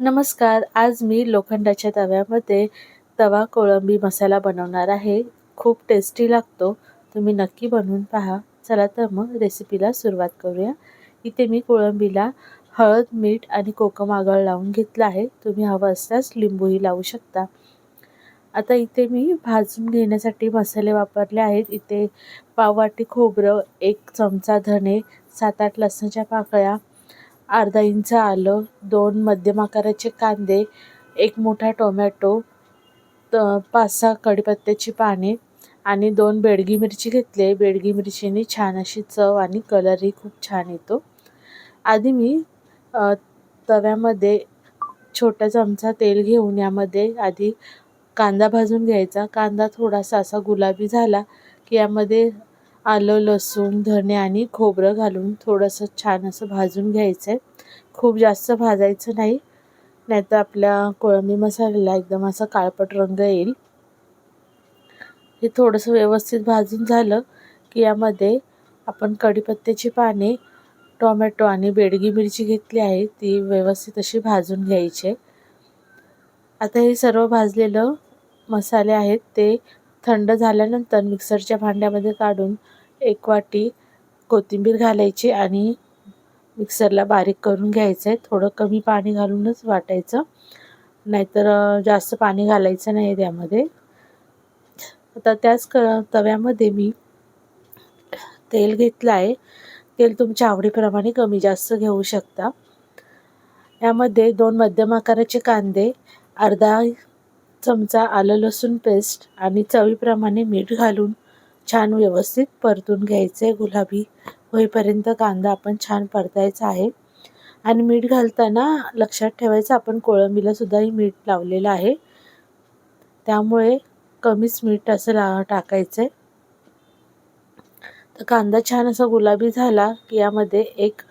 नमस्कार आज मी लोखंडाच्या तव्यामध्ये तवा कोळंबी मसाला बनवणार आहे. खूप टेस्टी लागतो. तुम्ही नक्की बनवून पहा. चला तर मग रेसिपीला सुरुवात करूया. इथे मी कोळंबीला हळद मीठ आणि कोकम आगळ लावून घेतलं आहे. तुम्ही हवं असल्यास लिंबूही लावू शकता. आता इथे मी भाजून घेण्यासाठी मसाले वापरले आहेत. इथे पाववाटी खोबरं एक चमचा धणे सात आठ लसणाच्या पाकळ्या अर्धा इंच आलं दोन मध्यम आकाराचे कांदे एक मोठा टोमॅटो त पाच सहा कढीपत्त्याची पाने आणि दोन बेडगी मिरची घेतले. बेडगी मिरचीने छान अशी चव आणि कलरही खूप छान येतो. आधी मी तव्यामध्ये छोटा चमचा तेल घेऊन यामध्ये आधी कांदा भाजून घ्यायचा. कांदा थोडासा असा गुलाबी झाला की यामध्ये आलं लसूण धणे आणि खोबरं घालून थोडंसं छान असं भाजून घ्यायचं आहे खूप जास्त भाजायचं नाही नाहीतर आपल्या कोळंबी मसाल्याला एकदम असा काळपट रंग येईल. हे थोडंसं व्यवस्थित भाजून झालं की यामध्ये आपण कढीपत्त्याची पाने टोमॅटो आणि बेडगी मिरची घेतली आहे ती व्यवस्थित अशी भाजून घ्यायची आता हे सर्व भाजलेलं मसाले आहेत ते थंड झाल्यानंतर मिक्सरच्या भांड्यामध्ये काढून एक वाटी कोथिंबीर घालायची आणि मिक्सरला बारीक करून घ्यायचं आहे थोडं कमी पाणी घालूनच वाटायचं. नाहीतर जास्त पाणी घालायचं नाही त्यामध्ये. आता त्याच क तव्यामध्ये मी तेल घेतलं आहे तेल तुमच्या आवडीप्रमाणे कमी जास्त घेऊ शकता. यामध्ये दोन मध्यम आकाराचे कांदे अर्धा चमचा आलं लसूण पेस्ट आणि चवीप्रमाणे मीठ घालून छान व्यवस्थित परतून घ्यायचे गुलाबी. होईपर्यंत कांदा आपण छान परतायचा आहे. आणि मीठ घालताना लक्षात ठेवायचं आपण कोळंबीलासुद्धाही मीठ लावलेलं आहे. त्यामुळे कमीच मीठ असं ला टाकायचं आहे तर कांदा छान असा गुलाबी झाला की यामध्ये एक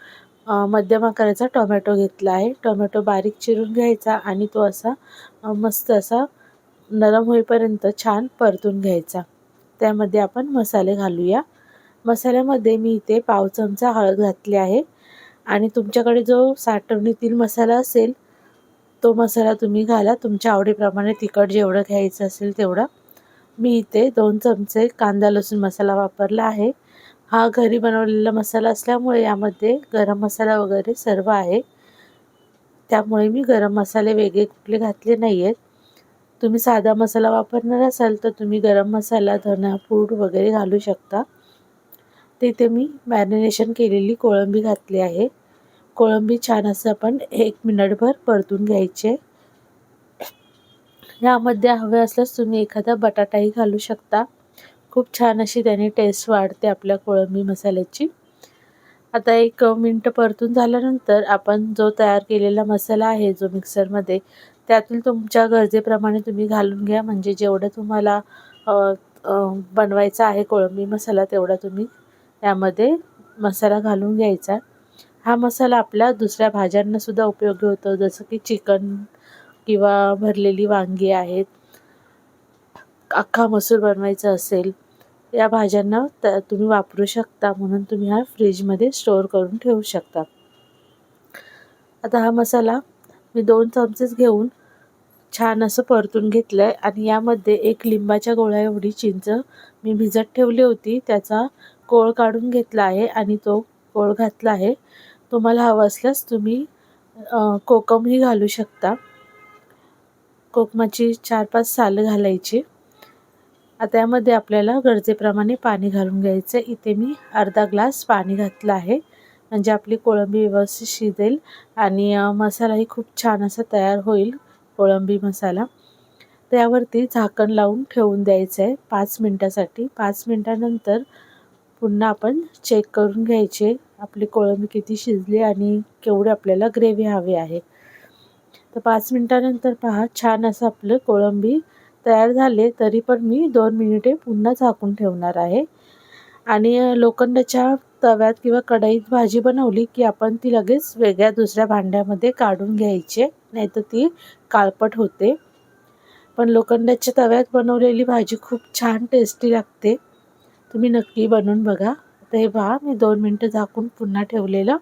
मध्यम आकाराचा टोमॅटो घेतला आहे. टोमॅटो बारीक चिरून घ्यायचा आणि तो असा मस्त असा नरम होईपर्यंत छान परतून घ्यायचा. त्यामध्ये आपण मसाले घालूया. मसाल्यामध्ये मी इथे पाव चमचा हळद घातली आहे. आणि तुमच्याकडे जो साठवणीतील मसाला असेल तो मसाला तुम्ही घाला. तुमच्या आवडीप्रमाणे तिखट जेवढं घ्यायचं असेल तेवढं. मी इथे दोन चमचे कांदा लसूण मसाला वापरला आहे. हा घरी बनवलेला मसाला असल्यामुळे यामध्ये गरम मसाला वगैरे सर्व आहे. त्यामुळे मी गरम मसाले वेगळे कुठले घातले नाही आहेत तुम्ही साधा मसाला वापरणार असाल तर तुम्ही गरम मसाला धना पूड वगैरे घालू शकता. तिथे मी मॅरिनेशन केलेली कोळंबी घातली आहे. कोळंबी छान असं आपण एक मिनटभर परतून घ्यायचे. यामध्ये हवे असल्यास तुम्ही एखादा बटाटाही घालू शकता. खूप छान अशी त्याने टेस्ट वाढते आपल्या कोळंबी मसाल्याची. आता एक मिनटं परतून झाल्यानंतर आपण जो तयार केलेला मसाला आहे जो मिक्सरमध्ये त्यातील तुमच्या गरजेप्रमाणे तुम्ही घालून घ्या. म्हणजे जेवढं तुम्हाला बनवायचा आहे कोळंबी मसाला तेवढा तुम्ही यामध्ये मसाला घालून घ्यायचा. हा मसाला आपला दुसऱ्या भाज्यांनासुद्धा उपयोगी होतो. जसं की चिकन किंवा भरलेली वांगी आहेत. अख्खा मसूर बनवायचा असेल या भाज्यांना त तुम्ही वापरू शकता. म्हणून तुम्ही हा फ्रीजमध्ये स्टोअर करून ठेवू शकता. आता हा मसाला मी दोन चमचेच घेऊन छान असं परतून घेतलं आहे आणि यामध्ये एक लिंबाच्या गोळ्या एवढी चिंच मी भिजत ठेवली होती. त्याचा कोळ काढून घेतला आहे आणि तो कोळ घातला आहे. तुम्हाला हवं असल्यास तुम्ही कोकमही घालू शकता. कोकमाची चार पाच सालं घालायची. आता यामध्ये आपल्याला गरजेप्रमाणे पाणी घालून घ्यायचं इथे मी अर्धा ग्लास पाणी घातलं आहे. म्हणजे आपली कोळंबी व्यवस्थित शिजेल आणि मसालाही खूप छान असा तयार होईल कोळंबी मसाला. त्यावरती झाकण लावून ठेवून द्यायचं आहे पाच मिनटासाठी. पाच मिनटानंतर पुन्हा आपण चेक करून घ्यायचे आपली कोळंबी किती शिजली आणि केवढी आपल्याला ग्रेव्ही हवी आहे. तर पाच मिनटानंतर पहा छान असं आपलं कोळंबी तयार झाले तरी पण मी दोन मिनिटे पुन्हा झाकून ठेवणार आहे. आणि लोखंडाच्या तव्यात किंवा कढईत भाजी बनवली की आपण ती लगेच वेगळ्या दुसऱ्या भांड्यामध्ये काढून घ्यायचे नाहीतर ती काळपट होते. पण लोखंडाच्या तव्यात बनवलेली भाजी खूप छान टेस्टी लागते. तुम्ही नक्की बनवून बघा. आता हे पहा मी दोन मिनटं झाकून पुन्हा ठेवलेलं.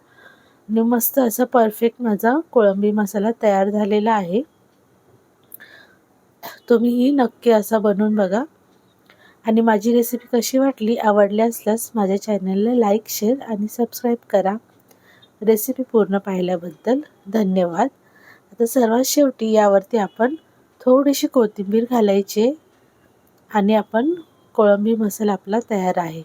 आणि मस्त असा परफेक्ट माझा कोळंबी मसाला तयार झालेला आहे. तुम्हीही नक्की असा बनवून बघा. आणि माझी रेसिपी कशी वाटली आवडली असल्यास माझ्या चॅनलला लाईक शेअर आणि सबस्क्राईब करा. रेसिपी पूर्ण पाहिल्याबद्दल धन्यवाद. आता सर्वात शेवटी यावरती आपण थोडीशी कोथिंबीर घालायची आणि आपण कोळंबी मसाला आपला तयार आहे.